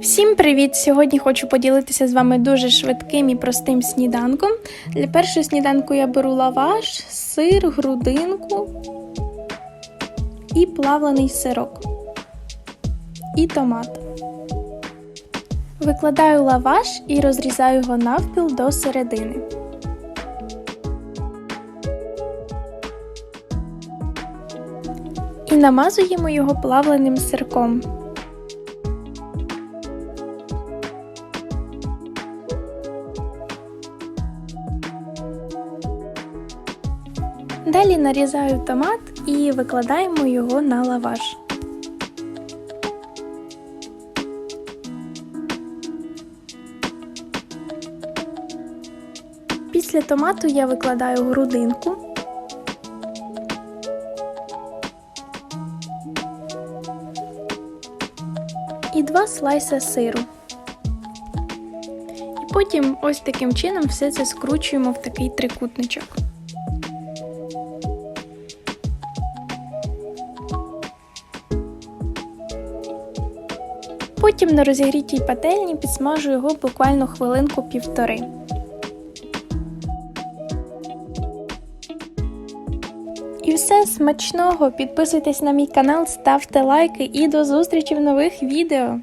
Всім привіт! Сьогодні хочу поділитися з вами дуже швидким і простим сніданком. Для першого сніданку я беру лаваш, сир, грудинку і плавлений сирок і томат. Викладаю лаваш і розрізаю його навпіл до середини. І намазуємо його плавленим сирком. Далі нарізаю томат і викладаємо його на лаваш. Після томату я викладаю грудинку. І два слайси сиру. І потім ось таким чином все це скручуємо в такий трикутничок. Потім на розігрітій пательні підсмажу його буквально хвилинку півтори. І все смачного! Підписуйтесь на мій канал, ставте лайки і до зустрічі в нових відео!